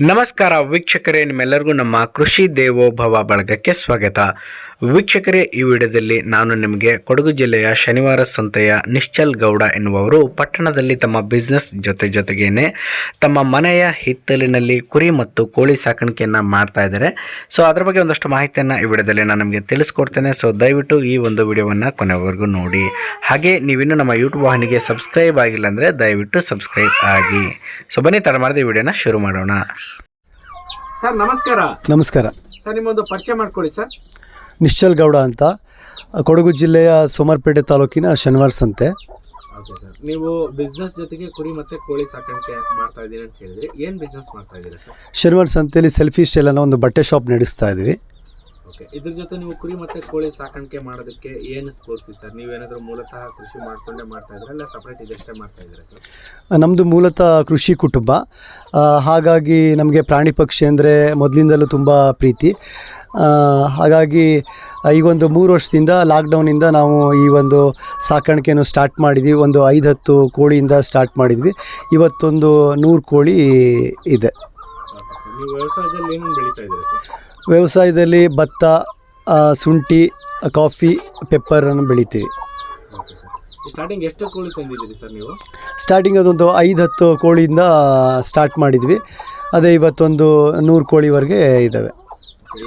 ನಮಸ್ಕಾರ ವೀಕ್ಷಕರೇ ನಿಮ್ಮೆಲ್ಲರಿಗೂ ನಮ್ಮ ಕೃಷಿ ದೇವೋಭವ ಬಳಗಕ್ಕೆ ಸ್ವಾಗತ. ವೀಕ್ಷಕರೇ ಈ ವಿಡಿಯೋದಲ್ಲಿ ನಾನು ನಿಮಗೆ ಕೊಡಗು ಜಿಲ್ಲೆಯ ಶನಿವಾರ ಸಂತೆಯ ನಿಶ್ಚಲ್ ಗೌಡ ಎನ್ನುವವರು ಪಟ್ಟಣದಲ್ಲಿ ತಮ್ಮ ಬಿಸ್ನೆಸ್ ಜೊತೆ ಜೊತೆಗೇನೆ ತಮ್ಮ ಮನೆಯ ಹಿತ್ತಲಿನಲ್ಲಿ ಕುರಿ ಮತ್ತು ಕೋಳಿ ಸಾಕಾಣಿಕೆಯನ್ನು ಮಾಡ್ತಾ ಇದ್ದಾರೆ. ಸೊ ಅದರ ಬಗ್ಗೆ ಒಂದಷ್ಟು ಮಾಹಿತಿಯನ್ನು ಈ ವಿಡಿಯೋದಲ್ಲಿ ನಾನು ನಿಮಗೆ ತಿಳಿಸ್ಕೊಡ್ತೇನೆ. ಸೊ ದಯವಿಟ್ಟು ಈ ಒಂದು ವಿಡಿಯೋವನ್ನು ಕೊನೆವರೆಗೂ ನೋಡಿ. ಹಾಗೆ ನೀವಿನ್ನು ನಮ್ಮ ಯೂಟ್ಯೂಬ್ ವಾಹಿನಿಗೆ ಸಬ್ಸ್ಕ್ರೈಬ್ ಆಗಿಲ್ಲ ಅಂದರೆ ದಯವಿಟ್ಟು ಸಬ್ಸ್ಕ್ರೈಬ್ ಆಗಿ. ಸೊ ಬನ್ನಿ ತಡ ಮಾಡದೆ ಈ ವಿಡಿಯೋನ ಶುರು ಮಾಡೋಣ. ಸರ್ ನಮಸ್ಕಾರ. ನಮಸ್ಕಾರ. ಸರ್ ನಿಮ್ಮೊಂದು ಪರಿಚಯ ಮಾಡ್ಕೊಳ್ಳಿ ಸರ್. ನಿಶ್ಚಲ್ ಗೌಡ ಅಂತ. ಕೊಡಗು ಜಿಲ್ಲೆಯ ಸೋಮರ್ಪೇಟೆ ತಾಲೂಕಿನ ಶನಿವಾರ ಸಂತೆ ಓಕೆ ಸರ್. ನೀವು ಬಿಸ್ನೆಸ್ ಜೊತೆಗೆ ಕುರಿ ಮತ್ತೆ ಕೋಳಿ ಸಾಕಾಣಿಕೆ ಮಾಡ್ತಾ ಇದ್ದೀರಿ ಅಂತ ಹೇಳಿದ್ರಿ. ಏನು ಬಿಸ್ನೆಸ್ ಮಾಡ್ತಾ ಇದ್ದೀರಾ ಸರ್? ಶನಿವಾರ ಸಂತೆಯಲ್ಲಿ ಸೆಲ್ಫಿ ಸ್ಟೈಲ್ ಅನ್ನೋ ಒಂದು ಬಟ್ಟೆ ಶಾಪ್ ನಡೆಸ್ತಾ ಇದ್ವಿ ಓಕೆ. ಇದ್ರ ಜೊತೆ ನೀವು ಕುರಿ ಮತ್ತೆ ಕೋಳಿ ಸಾಕಾಣಿಕೆ ಮಾಡೋದಕ್ಕೆ ಏನು ಸ್ಫೂರ್ತಿ ಸರ್? ನೀವೇನಾದರೂ ಮೂಲತಃ ಕೃಷಿ ಮಾಡ್ಕೊಂಡೇ ಮಾಡ್ತಾ ಇದ್ರೆ ಇಲ್ಲ ಸಪ್ರೇಟ್ ಇದಷ್ಟೇ ಮಾಡ್ತಾ ಇದ್ದೀರಾ ಸರ್? ನಮ್ಮದು ಮೂಲತಃ ಕೃಷಿ ಕುಟುಂಬ. ಹಾಗಾಗಿ ನಮಗೆ ಪ್ರಾಣಿ ಪಕ್ಷಿ ಅಂದರೆ ಮೊದಲಿಂದಲೂ ತುಂಬ ಪ್ರೀತಿ. ಹಾಗಾಗಿ ಹಾಗಾಗಿ ಈಗೊಂದು ಮೂರು ವರ್ಷದಿಂದ ಲಾಕ್ಡೌನಿಂದ ನಾವು ಈ ಒಂದು ಸಾಕಾಣಿಕೆಯನ್ನು ಸ್ಟಾರ್ಟ್ ಮಾಡಿದ್ವಿ. ಒಂದು ಐದು ಹತ್ತು ಕೋಳಿಯಿಂದ ಸ್ಟಾರ್ಟ್ ಮಾಡಿದ್ವಿ. ಇವತ್ತೊಂದು ನೂರು ಕೋಳಿ ಇದೆ. ನೀವು ವ್ಯವಸಾಯದಲ್ಲಿ ಏನೇನು ಬೆಳೀತಾ ಇದ್ದೀರಾ ಸರ್? ವ್ಯವಸಾಯದಲ್ಲಿ ಭತ್ತ ಆ, ಶುಂಠಿ ಕಾಫಿ ಪೆಪ್ಪರನ್ನು ಬೆಳಿತೀವಿ. ಸ್ಟಾರ್ಟಿಂಗ್ ಎಷ್ಟು ಕೋಳಿ ತಂದಿದ್ದೀರಿ ಸರ್ ನೀವು? ಸ್ಟಾರ್ಟಿಂಗ್ ಅದೊಂದು ಐದು ಹತ್ತು ಕೋಳಿಯಿಂದ ಸ್ಟಾರ್ಟ್ ಮಾಡಿದ್ವಿ. ಅದೇ ಇವತ್ತೊಂದು ನೂರು ಕೋಳಿವರೆಗೆ ಇದ್ದಾವೆ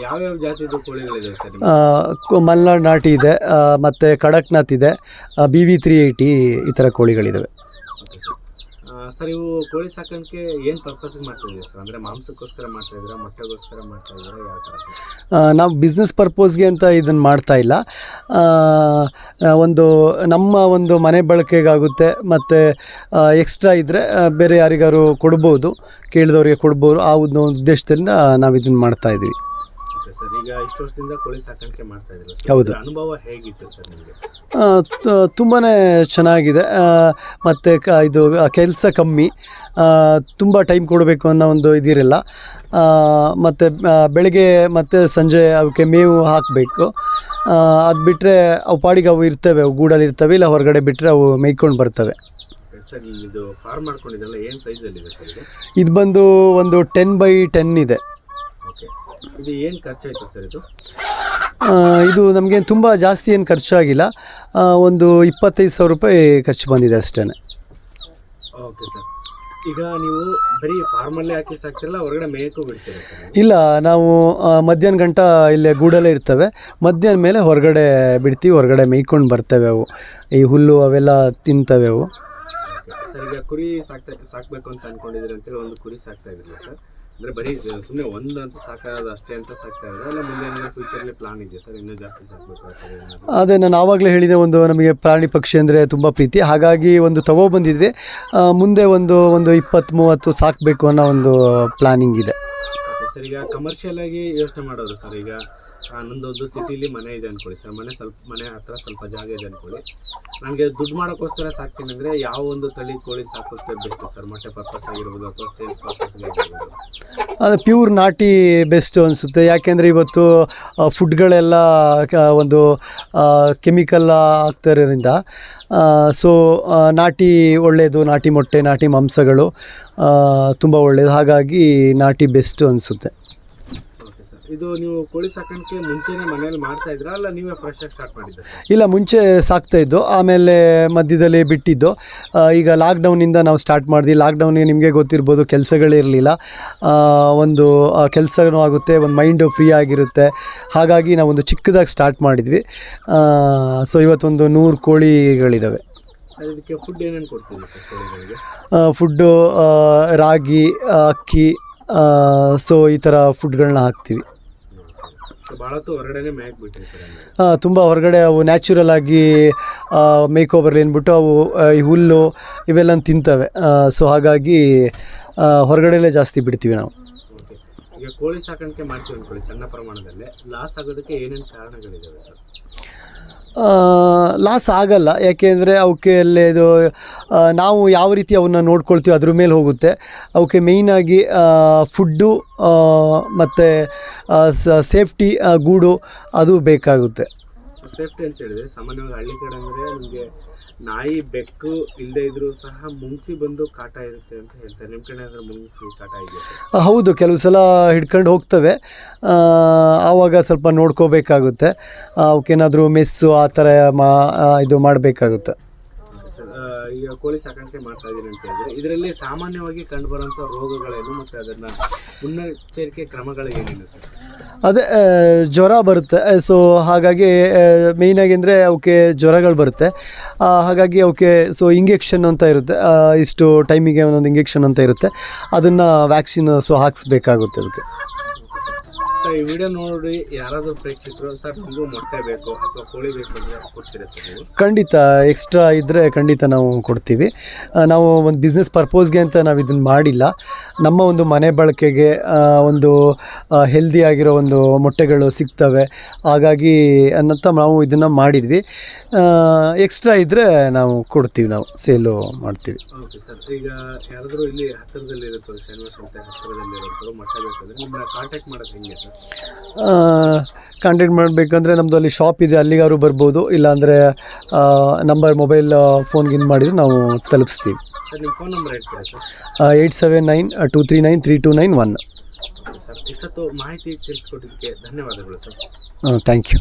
ಯಾವ್ಯಾವ ಜಾತಿದು ಕೋಳಿಗಳಿದೆ ಸರ್ ನಿಮ್ಗೆ? ಆ, ಕು- ಮಲ್ನಾಡ್ ನಾಟಿ ಇದೆ ಮತ್ತು ಕಡಕ್ನಾಥ್ ಇದೆ ಬಿ ವಿ ತ್ರೀ ಏಯ್ಟಿ ಈ ಥರ ಕೋಳಿಗಳಿದ್ದಾವೆ ಸರ್, ಇವು ಕೋಳಿ ಸಾಕಾಣಿಕೆ ಏನು ಪರ್ಪಸ್ಗೆ ಮಾಡ್ತಾ ಸರ್? ಅಂದರೆ ಮಾಂಸಕ್ಕೋಸ್ಕರ ಮಾಡ್ತಾ ಇದ್ದೀರಾ, ಮೊಟ್ಟೆಗೋಸ್ಕರ ಮಾಡ್ತಾ ಇದ್ದೀರಾ, ಯಾವ ಥರ ನಾವು ಬಿಸ್ನೆಸ್ ಪರ್ಪೋಸ್ಗೆ ಅಂತ ಇದನ್ನು ಮಾಡ್ತಾ ಇಲ್ಲ. ಒಂದು ನಮ್ಮ ಒಂದು ಮನೆ ಬಳಕೆಗಾಗುತ್ತೆ, ಮತ್ತು ಎಕ್ಸ್ಟ್ರಾ ಇದ್ದರೆ ಬೇರೆ ಯಾರಿಗಾರು ಕೊಡ್ಬೋದು, ಕೇಳಿದವ್ರಿಗೆ ಕೊಡ್ಬೋದು, ಆ ಒಂದು ಉದ್ದೇಶದಿಂದ ನಾವು ಇದನ್ನು ಮಾಡ್ತಾ ಇದ್ದೀವಿ ಸರ್. ಈಗ ಇಷ್ಟು ವರ್ಷದಿಂದ ಕೋಳಿ ಸಾಕಾಣಿಕೆ ಮಾಡ್ತಾ ಇದ್ದೀರಾ ಸರ್? ಹೌದು. ಇದ್ರ ಅನುಭವ ಹೇಗಿತ್ತು ಸರ್ ನಿಮಗೆ? ತುಂಬಾ ಚೆನ್ನಾಗಿದೆ. ಮತ್ತು ಕ ಇದು ಕೆಲಸ ಕಮ್ಮಿ. ತುಂಬ ಟೈಮ್ ಕೊಡಬೇಕು ಅನ್ನೋ ಒಂದು ಇದಿರಲ್ಲ. ಮತ್ತು ಬೆಳಗ್ಗೆ ಮತ್ತು ಸಂಜೆ ಅವಕ್ಕೆ ಮೇವು ಹಾಕಬೇಕು. ಅದು ಬಿಟ್ಟರೆ ಅವು ಪಾಡಿಗೆ ಅವು ಇರ್ತವೆ ಅವು ಗೂಡಲ್ಲಿ ಇರ್ತವೆ ಇಲ್ಲ ಹೊರಗಡೆ ಬಿಟ್ಟರೆ ಅವು ಮೇಯ್ಕೊಂಡು ಬರ್ತವೆ. ಸರ್ ಇದು ಫಾರ್ಮ್ ಮಾಡ್ಕೊಂಡಿದ್ದಲ್ಲ ಏನು ಸೈಜಲ್ಲಿದೆ ಸರ್ ಇದು? ಇದು ಬಂದು ಒಂದು ಟೆನ್ ಬೈ ಟೆನ್ ಇದೆ. ಇದು ಏನು ಖರ್ಚಾಯಿತು ಸರ್ ಇದು? ಇದು ನಮಗೆ ತುಂಬ ಜಾಸ್ತಿ ಏನು ಖರ್ಚಾಗಿಲ್ಲ. ಒಂದು ಇಪ್ಪತ್ತೈದು ಸಾವಿರ ರೂಪಾಯಿ ಖರ್ಚು ಬಂದಿದೆ ಅಷ್ಟೇ ಓಕೆ ಸರ್. ಈಗ ನೀವು ಬರೀ ಫಾರ್ಮಲ್ಲೇ ಹಾಕಿ ಸಾಕ್ತಿರಲ್ಲ ಹೊರಗಡೆ ಮೇಯಕ್ಕೂ ಬಿಡ್ತೀರಾ ಇಲ್ಲ ನಾವು ಮಧ್ಯಾಹ್ನ ಗಂಟ ಇಲ್ಲೇ ಗೂಡಲ್ಲೇ ಇರ್ತವೆ. ಮಧ್ಯಾಹ್ನ ಮೇಲೆ ಹೊರಗಡೆ ಬಿಡ್ತೀವಿ ಹೊರಗಡೆ ಮೇಯ್ಕೊಂಡು ಬರ್ತವೆ ಅವು. ಈ ಹುಲ್ಲು ಅವೆಲ್ಲ ತಿಂತವೆ ಅವು. ಸರ್ ಈಗ ಕುರಿ ಸಾಕ್ತಾ ಸಾಕಬೇಕು ಅಂತ ಅಂದ್ಕೊಂಡಿದ್ದೀರಿ ಅಂತೇಳಿ ಒಂದು ಕುರಿ ಸಾಕ್ತಾ ಇದ್ರಲ್ಲ ಸರ್? ಅಂದರೆ ಬರೀ ಸುಮ್ಮನೆ ಒಂದು ಅಂತ ಸಾಕಾಗೋದು ಅಷ್ಟೇ ಅಂತ ಸಾಕ್ತಾ ಅಲ್ಲ ಮುಂದೆ ಏನಾದ್ರು ಫ್ಯೂಚರ್ಲಿ ಪ್ಲಾನ್ ಇದೆ ಸರ್? ಇನ್ನೂ ಜಾಸ್ತಿ ಸಾಕಬೇಕು ಅದೇ ನಾನು ಆವಾಗಲೇ ಹೇಳಿದೆ ಒಂದು ನಮಗೆ ಪ್ರಾಣಿ ಪಕ್ಷಿ ಅಂದರೆ ತುಂಬ ಪ್ರೀತಿ. ಹಾಗಾಗಿ ಒಂದು ತಗೋ ಬಂದಿದ್ವಿ. ಮುಂದೆ ಒಂದು ಒಂದು ಇಪ್ಪತ್ತು ಮೂವತ್ತು ಸಾಕಬೇಕು ಅನ್ನೋ ಒಂದು ಪ್ಲಾನಿಂಗ್ ಇದೆ. ಸರ್ ಈಗ ಕಮರ್ಷಿಯಲ್ ಆಗಿ ಯೋಚನೆ ಮಾಡೋದು ಸರ್. ಈಗ ನಂದೊಂದು ಸಿಟಿಲಿ ಮನೆ ಇದೆ ಅನ್ಕೊಳ್ಳಿ ಸರ್. ಮನೆ ಸ್ವಲ್ಪ ಮನೆ ಹತ್ರ ಸ್ವಲ್ಪ ಜಾಗ ಇದೆ ಅನ್ಕೊಳ್ಳಿ. ನನಗೆ ದುಡ್ಡು ಮಾಡೋಕ್ಕೋಸ್ಕರ ಸಾಕ್ತೀನಿ ಅಂದರೆ ಯಾವ ಒಂದು ತಳಿ ಕೋಳಿ ಸಾಕೋಕ್ಕೆ ಬೆಸ್ಟ್ ಸರ್, ಮೊಟ್ಟೆ ಪರ್ಪಸ್ ಆಗಿರ್ಬೋದು ಅಥವಾ ಸೇಲ್ಸ್ ಪರ್ಪಸ್ ಅದು ಪ್ಯೂರ್ ನಾಟಿ ಬೆಸ್ಟ್ ಅನಿಸುತ್ತೆ. ಯಾಕೆಂದರೆ ಇವತ್ತು ಫುಡ್ಗಳೆಲ್ಲ ಒಂದು ಕೆಮಿಕಲ್ ಆಗ್ತಿರೋದ್ರಿಂದ ಸೊ ನಾಟಿ ಒಳ್ಳೆಯದು ನಾಟಿ ಮೊಟ್ಟೆ, ನಾಟಿ ಮಾಂಸಗಳು ತುಂಬ ಒಳ್ಳೆಯದು ಹಾಗಾಗಿ ನಾಟಿ ಬೆಸ್ಟ್ ಅನಿಸುತ್ತೆ. ಇದು ನೀವು ಕೋಳಿ ಸಾಕಾಣಿಕೆ ಮುಂಚೆನೇ ಮನೆಯಲ್ಲಿ ಮಾಡ್ತಾ ಇದ್ರಾ? ಅಲ್ಲ ನೀವೇ ಫ್ರೆಶ್ ಆಗಿ ಸ್ಟಾರ್ಟ್ ಮಾಡಿದ್ದೆ ಇಲ್ಲ ಮುಂಚೆ ಸಾಕ್ತಾ ಇದ್ದು ಆಮೇಲೆ ಮಧ್ಯದಲ್ಲಿ ಬಿಟ್ಟಿದ್ದು. ಆ, ಈಗ ಲಾಕ್ಡೌನಿಂದ ನಾವು ಸ್ಟಾರ್ಟ್ ಮಾಡಿದ್ವಿ. ಲಾಕ್ಡೌನಿಗೆ ನಿಮಗೆ ಗೊತ್ತಿರ್ಬೋದು ಕೆಲಸಗಳಿರಲಿಲ್ಲ ಒಂದು ಕೆಲಸನೂ ಆಗುತ್ತೆ ಒಂದು ಮೈಂಡು ಫ್ರೀ ಆಗಿರುತ್ತೆ. ಹಾಗಾಗಿ ನಾವೊಂದು ಒಂದು ಚಿಕ್ಕದಾಗಿ ಸ್ಟಾರ್ಟ್ ಮಾಡಿದ್ವಿ. ಸೊ ಇವತ್ತೊಂದು ನೂರು ಕೋಳಿಗಳಿದ್ದಾವೆ ಸರ್ ಇದಕ್ಕೆ ಫುಡ್ ಏನೇನು ಕೊಡ್ತೀವಿ ಸರ್ ಕೋಳಿಗಳಿಗೆ? ಫುಡ್ಡು ರಾಗಿ ಆ, ಅಕ್ಕಿ ಸೊ ಈ ಥರ ಫುಡ್ಗಳನ್ನ ಹಾಕ್ತೀವಿ ಸೊ ಭಾಳ ಹೊತ್ತು ಹೊರಗಡೆನೇ ಮೇಯಕ್ಕೆ ಬಿಟ್ಟಿರ್ತಾರೆ ಅಂದ್ರೆ ತುಂಬ ಹೊರಗಡೆ ಅವು ನ್ಯಾಚುರಲ್ ಆಗಿ ಮೇಕೋಬರ್ಲಿ ಅಂದ್ಬಿಟ್ಟು ಅವು ಈ ಹುಲ್ಲು ಇವೆಲ್ಲ ತಿಂತವೆ. ಸೊ ಹಾಗಾಗಿ ಹೊರಗಡೆಲೇ ಜಾಸ್ತಿ ಬಿಡ್ತೀವಿ ನಾವು. ಈಗ ಕೋಳಿ ಸಾಕಾಣಿಕೆ ಮಾಡ್ತೀವಿ ಸಣ್ಣ ಪ್ರಮಾಣದಲ್ಲಿ. ಲಾಸ್ ಆಗೋದಕ್ಕೆ ಏನೇನು ಕಾರಣಗಳಿದಾವೆ ಸರ್? ಲಾಸ್ ಆಗಲ್ಲ. ಯಾಕೆಂದರೆ ಅವಕ್ಕೆ ಇದು ನಾವು ಯಾವ ರೀತಿ ಅವನ್ನ ನೋಡ್ಕೊಳ್ತೀವಿ ಅದ್ರ ಮೇಲೆ ಹೋಗುತ್ತೆ. ಅವಕ್ಕೆ ಮೇಯ್ನಾಗಿ ಫುಡ್ಡು ಮತ್ತು ಸೇಫ್ಟಿ ಗೂಡು ಅದು ಬೇಕಾಗುತ್ತೆ. ಸೇಫ್ಟಿ ಅಂತ ಹೇಳಿದ್ರೆ ಸಾಮಾನ್ಯವಾಗಿ ಹಳ್ಳಿ ಕಡೆ ಅಂದರೆ ನಿಮಗೆ ನಾಯಿ, ಬೆಕ್ಕು ಇಲ್ಲದೆ ಇದ್ರೂ ಸಹ ಮುಂಗ್ಸಿ ಬಂದು ಕಾಟ ಇರುತ್ತೆ ಅಂತ ಹೇಳ್ತಾರೆ. ನಿಮ್ಮ ಕಡೆ ಅಂದ್ರೆ ಮುಂಗ್ಸಿ ಕಾಟ ಇದೆ ಹೌದು, ಕೆಲವು ಸಲ ಹಿಡ್ಕೊಂಡು ಹೋಗ್ತವೆ. ಆವಾಗ ಸ್ವಲ್ಪ ನೋಡ್ಕೋಬೇಕಾಗುತ್ತೆ. ಅವಕ್ಕೇನಾದರೂ ಮೆಸ್ಸು ಆ ಥರ ಮಾ ಇದು ಮಾಡಬೇಕಾಗುತ್ತೆ. ಈಗ ಕೋಳಿ ಸಾಕಾಣಿಕೆ ಮಾಡ್ತಾ ಇದ್ದೀನಿ ಅಂತ ಹೇಳಿದ್ರೆ, ಇದರಲ್ಲಿ ಸಾಮಾನ್ಯವಾಗಿ ಕಂಡುಬರುವಂಥ ರೋಗಗಳೇನು ಮತ್ತು ಅದನ್ನ ಮುನ್ನೆಚ್ಚರಿಕೆ ಕ್ರಮಗಳು ಏನೇನು ಸರ್? ಅದೇ ಜ್ವರ ಬರುತ್ತೆ. ಸೊ ಹಾಗಾಗಿ ಮೇಯ್ನಾಗಿ ಅಂದರೆ ಅವಕ್ಕೆ ಜ್ವರಗಳು ಬರುತ್ತೆ. ಹಾಗಾಗಿ ಅವಕ್ಕೆ ಸೊ ಇಂಜೆಕ್ಷನ್ ಅಂತ ಇರುತ್ತೆ. ಇಷ್ಟು ಟೈಮಿಗೆ ಒಂದೊಂದು ಇಂಜೆಕ್ಷನ್ ಅಂತ ಇರುತ್ತೆ. ಅದನ್ನು ವ್ಯಾಕ್ಸಿನ್ ಸೊ ಹಾಕಿಸ್ಬೇಕಾಗುತ್ತೆ ಅದಕ್ಕೆ. ಸರ್ ಈ ವಿಡಿಯೋ ನೋಡಿ ಯಾರಾದರೂ ಪ್ರೇಕ್ಷಕರು ಸರ್ ನಮಗೂ ಮೊಟ್ಟೆ ಬೇಕು ಅಥವಾ ಕೋಳಿ ಬೇಕು ಅಂದರೆ ಕೊಡ್ತೀರಾ ಸರ್ ನೀವು? ಖಂಡಿತ ಎಕ್ಸ್ಟ್ರಾ ಇದ್ದರೆ ಖಂಡಿತ ನಾವು ಕೊಡ್ತೀವಿ. ಆ, ನಾವು ಒಂದು ಬಿಸ್ನೆಸ್ ಪರ್ಪೋಸ್ಗೆ ಅಂತ ನಾವು ಇದನ್ನು ಮಾಡಿಲ್ಲ. ನಮ್ಮ ಒಂದು ಮನೆ ಬಳಕೆಗೆ ಆ, ಒಂದು ಹೆಲ್ದಿ ಆಗಿರೋ ಒಂದು ಮೊಟ್ಟೆಗಳು ಸಿಗ್ತವೆ. ಹಾಗಾಗಿ ಅನ್ನಂತ ನಾವು ಇದನ್ನು ಮಾಡಿದ್ವಿ. ಎಕ್ಸ್ಟ್ರಾ ಇದ್ದರೆ ನಾವು ಕೊಡ್ತೀವಿ ನಾವು ಸೇಲು ಮಾಡ್ತೀವಿ. ಓಕೆ ಸರ್ ಈಗ ಯಾರಾದರೂ ಇಲ್ಲಿ ಹತ್ತಿರದಲ್ಲಿ ಇರುತ್ತೋ ಶನಿವಾರ ಸಂತೆ ಹತ್ತಿರದಲ್ಲಿ ಇರುತ್ತೋ ಮೊಟ್ಟೆ ಬೇಕಂದ್ರೆ ನಿಮ್ಮನ್ನ ಕಾಂಟ್ಯಾಕ್ಟ್ ಮಾಡೋದು ಹೆಂಗೆ ಸರ್ ಕಾಂಟ್ಯಾಕ್ಟ್ ಮಾಡಬೇಕಂದ್ರೆ ನಮ್ಮದು ಅಲ್ಲಿ ಶಾಪ್ ಇದೆ ಅಲ್ಲಿಗಾದ್ರು ಬರ್ಬೋದು. ಇಲ್ಲಾಂದರೆ ನಂಬರ್ ಮೊಬೈಲ್ ಫೋನ್ಗೆ ಇನ್ ಮಾಡಿದರೆ ನಾವು ತಲುಪಿಸ್ತೀವಿ. ಸರ್ ನಿಮ್ಮ ಫೋನ್ ನಂಬರ್ ಹೇಳ್ತೀರಾ sir? Eight seven nine two three nine three two nine one sir ಇಷ್ಟೊತ್ತು ಮಾಹಿತಿ ತಿಳಿಸ್ಕೊಟ್ಟಿದ್ದಕ್ಕೆ ಧನ್ಯವಾದಗಳು ಸರ್. Thank you